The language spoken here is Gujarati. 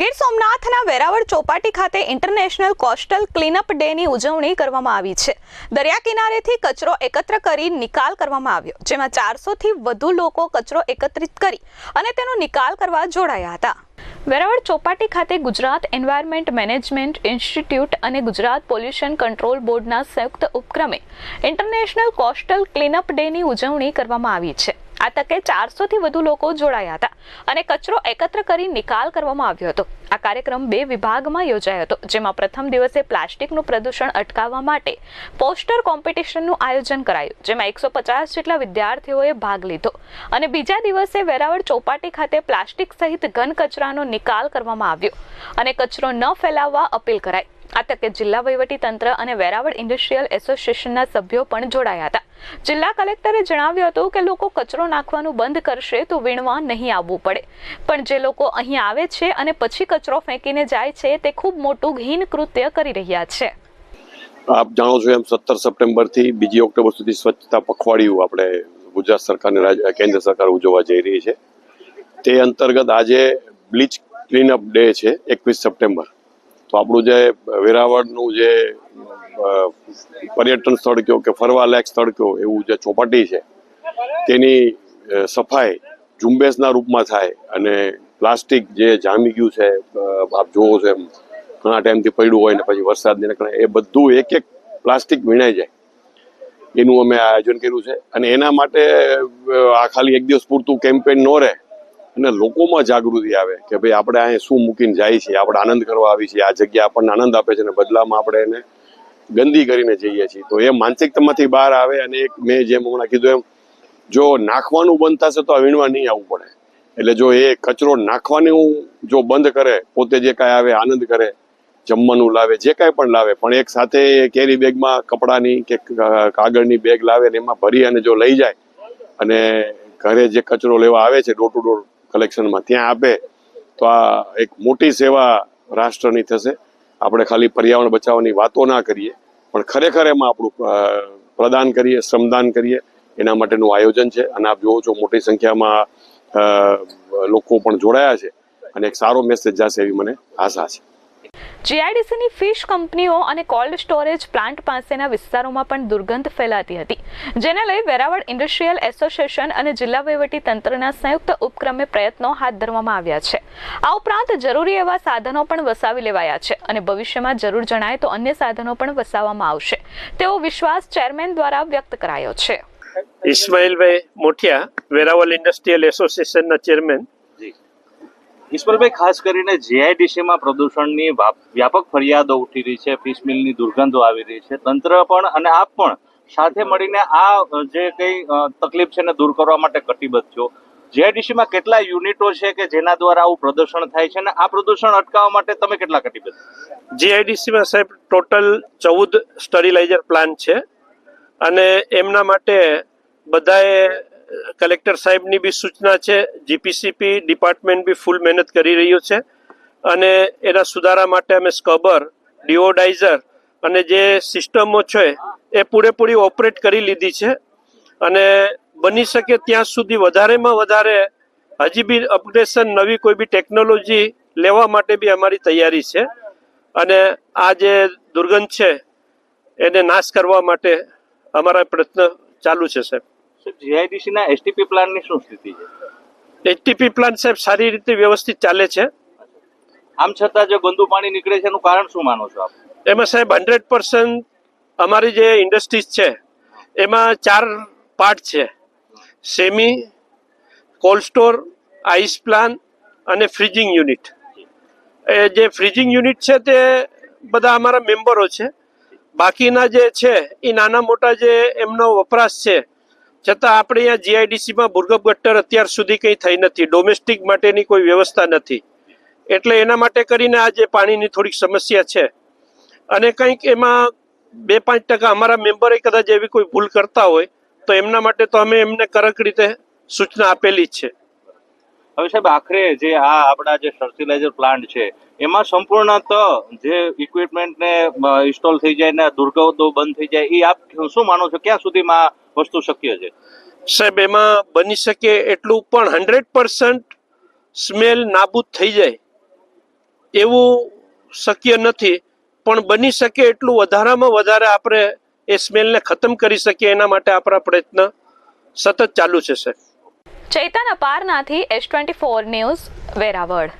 ગીર સોમનાથના વેરાવળ ચોપાટી ખાતે ઇન્ટરનેશનલ કોસ્ટલ ક્લીનઅપ ડેની ઉજવણી કરવામાં આવી છે. દરિયા કિનારેથી કચરો એકત્ર કરી નિકાલ કરવામાં આવ્યો, જેમાં ચારસોથી વધુ લોકો કચરો એકત્રિત કરી અને તેનો નિકાલ કરવા જોડાયા હતા. વેરાવળ ચોપાટી ખાતે ગુજરાત એન્વાયરમેન્ટ મેનેજમેન્ટ ઇન્સ્ટિટ્યૂટ અને ગુજરાત પોલ્યુશન કંટ્રોલ બોર્ડના સંયુક્ત ઉપક્રમે ઇન્ટરનેશનલ કોસ્ટલ ક્લીનઅપ ડેની ઉજવણી કરવામાં આવી છે. આ તકે ચારસોથી વધુ લોકો જોડાયા હતા અને કચરો એકત્ર કરી નિકાલ કરવામાં આવ્યો હતો. આ કાર્યક્રમ બે વિભાગમાં યોજાયો હતો, જેમાં પ્રથમ દિવસે પ્લાસ્ટિકનું પ્રદૂષણ અટકાવવા માટે પોસ્ટર કોમ્પિટિશનનું આયોજન કરાયું, જેમાં એકસો પચાસ જેટલા વિદ્યાર્થીઓએ ભાગ લીધો અને બીજા દિવસે વેરાવળ ચોપાટી ખાતે પ્લાસ્ટિક સહિત ઘન કચરાનો નિકાલ કરવામાં આવ્યો અને કચરો ન ફેલાવવા અપીલ કરાઈ. આ તકે જિલ્લા વહીવટી તંત્ર અને વેરાવળ ઇન્ડસ્ટ્રીયલ એસોસિએશનના સભ્યો પણ જોડાયા હતા. જિલ્લા કલેક્ટરે જણાવ્યું હતું કે લોકો કચરો નાખવાનું બંધ કરશે તો વીણવા નહીં આવવું પડે. પણ જે લોકો અહીં આવે છે અને પછી કચરો ફેંકીને જાય છે, તે ખૂબ મોટું હીન કૃત્ય કરી રહ્યા છે. આપ જાણો છો એમ સત્તર સપ્ટેમ્બરથી બીજી ઓક્ટોબર સુધી સ્વચ્છતા પખવાડિયું આપણે ગુજરાત સરકારને કેન્દ્ર સરકાર ઉજવવા જઈ રહી છે. તે અંતર્ગત આજે બ્લીચ ક્લીનઅપ ડે છે, એકવીસ સપ્ટેમ્બર. તો આપણું જે વેરાવળનું જે પર્યટન સ્થળ કયો કે ફરવા લાયક સ્થળ કયો, એવું જે ચોપાટી છે, તેની સફાઈ ઝુંબેશના રૂપમાં થાય અને પ્લાસ્ટિક જે જામી ગયું છે આપ જોવો છો એમ, ઘણા ટાઈમથી પડ્યું હોય ને પછી વરસાદને કારણે એ બધું એક એક પ્લાસ્ટિક વીણાઈ જાય. એનું અમે આયોજન કર્યું છે. અને એના માટે આ ખાલી એક દિવસ પૂરતું કેમ્પેન ન રહે. અને લોકોમાં જાગૃતિ આવે કે ભાઈ આપણે અહીંયા શું મૂકીને જાય છીએ, આપણે આનંદ કરવા આવી છીએ, આ જગ્યા આપણને આનંદ આપે છે અને બદલામાં આપણે એને ગંદી કરીને જઈએ છીએ. તો એ માનસિકતામાંથી બહાર આવે અને એક મેં જેમ હમણાં કીધું એમ, જો નાખવાનું બંધ થશે તો આ વીણવા નહીં આવવું પડે. એટલે જો એ કચરો નાખવાનું જો બંધ કરે, પોતે જે કાંઈ આવે આનંદ કરે, જમવાનું લાવે, જે કાંઈ પણ લાવે, પણ એક સાથે કેરી બેગમાં કપડાની કે કાગળની બેગ લાવે ને એમાં ભરી અને જો લઈ જાય અને ઘરે જે કચરો લેવા આવે છે ડોર ટુ ડોર કલેક્શનમાં ત્યાં આપે, તો આ એક મોટી સેવા રાષ્ટ્રની થશે. આપણે ખાલી પર્યાવરણ બચાવવાની વાતો ના કરીએ, પણ ખરેખર એમાં આપણું પ્રદાન કરીએ, શ્રમદાન કરીએ, એના માટેનું આયોજન છે. અને આપ જુઓ છો મોટી સંખ્યામાં લોકો પણ જોડાયા છે. અને એક સારો મેસેજ જશે એવી મને આશા છે. જીઆઈડીસીની ફિશ કંપનીઓ અને કોલ્ડ સ્ટોરેજ પ્લાન્ટ પાસેના વિસ્તારોમાં પણ દુર્ગંધ ફેલાતી હતી, જેને લઈ વેરાવળ ઇન્ડસ્ટ્રીયલ એસોસિએશન અને જિલ્લા તંત્રના સંયુક્ત ઉપક્રમે પ્રયત્નો હાથ ધરવામાં આવ્યા છે. આ ઉપરાંત જરૂરી એવા સાધનો પણ વસાવી લેવાયા છે અને ભવિષ્યમાં જરૂર જણાય તો અન્ય સાધનો પણ વસાવવામાં આવશે, તેવો વિશ્વાસ ચેરમેન દ્વારા વ્યક્ત કરાયો છે. ઇસ્માઇલભાઈ મોઠિયા વેરાવલ ઇન્ડસ્ટ્રીયલ એસોસિએશનના ચેરમેન. ઈશ્વરભાઈ, ખાસ કરીને જીઆઈડીસીમાં પ્રદૂષણની વ્યાપક ફરિયાદો ઉઠી રહી છે ફિશ મિલની દુર્ગંધો આવી રહી છે, તંત્ર પણ અને આપ પણ સાથે મળીને આ જે કંઈ તકલીફ છે ને દૂર કરવા માટે કટિબદ્ધ છો. જીઆઈડીસીમાં કેટલા યુનિટો છે કે જેના દ્વારા આવું પ્રદૂષણ થાય છે અને આ પ્રદૂષણ અટકાવવા માટે તમે કેટલા કટિબદ્ધ જીઆઈડીસીમાં સાહેબ, ટોટલ ચૌદ સ્ટરીલાઇઝર પ્લાન્ટ છે અને એમના માટે બધાએ કલેક્ટર સાહેબની બી સૂચના છે જીપીસીપી ડિપાર્ટમેન્ટ બી ફૂલ મહેનત કરી રહ્યું છે અને એના સુધારા માટે અમે સ્કબર, ડિઓડાઇઝર અને જે સિસ્ટમો છે એ પૂરેપૂરી ઓપરેટ કરી લીધી છે અને બની શકે ત્યાં સુધી વધારેમાં વધારે હજી બી અપડેશન નવી કોઈ બી ટેકનોલોજી લેવા માટે બી અમારી તૈયારી છે અને આ જે દુર્ગંધ છે એને નાશ કરવા માટે અમારા પ્રયત્ન ચાલુ છે સાહેબ. જીઆઈડીસીના એસટીપી પ્લાનની શું સ્થિતિ છે? એચટીપી પ્લાન સાહેબ સારી રીતે વ્યવસ્થિત ચાલે છે. આમ છતાં જે ગંદુ પાણી નીકળે છે એનું કારણ શું માનો છો આપ? એમાં સાહેબ હંડ્રેડ પર્સન્ટ અમારી જે ઇન્ડસ્ટ્રીઝ છે એમાં ચાર પાર્ટ છે. Semi cold store ice plant અને ફ્રીજિંગ યુનિટ. એ જે ફ્રીજિંગ યુનિટ છે તે બધા અમારા મેમ્બરો છે. બાકીના જે છે એ નાના મોટા જે એમનો વપરાશ છે છતાં આપણે અહીંયા જીઆઈડીસીમાં ભૂર્ગભ ગટ્ટર અત્યાર સુધી કંઈ થઈ નથી. ડોમેસ્ટિક માટેની કોઈ વ્યવસ્થા નથી. એટલે એના માટે કરીને આજે પાણીની થોડીક સમસ્યા છે, અને કંઈક એમાં બે પાંચ ટકા અમારા મેમ્બરે કદાચ એવી કોઈ ભૂલ કરતા હોય, તો એમના માટે તો અમે એમને કડક રીતે સૂચના આપેલી જ છે. હવે સાહેબ, આખરે જે આ આપણા જે ફર્ટિલાઇઝર પ્લાન્ટ છે, એમાં સંપૂર્ણત જે ઇક્વિપમેન્ટ ને ઇન્સ્ટોલ થઈ જાય ને દુર્ગંધો બંધ થઈ જાય, એ આપ શું માનો છો? ક્યાં સુધીમાં વસ્તુ શક્ય છે? સાહેબ, એમાં બની શકે એટલું પણ હંડ્રેડ પર્સન્ટ સ્મેલ નાબૂદ થઈ જાય. એવું શક્ય નથી. પણ બની શકે એટલું વધારામાં વધારે આપણે એ સ્મેલને ખતમ કરી શકીએ એના માટે આપણા પ્રયત્ન સતત ચાલુ છે, સાહેબ. Chaitan અપારનાથી S twenty four news Veraval.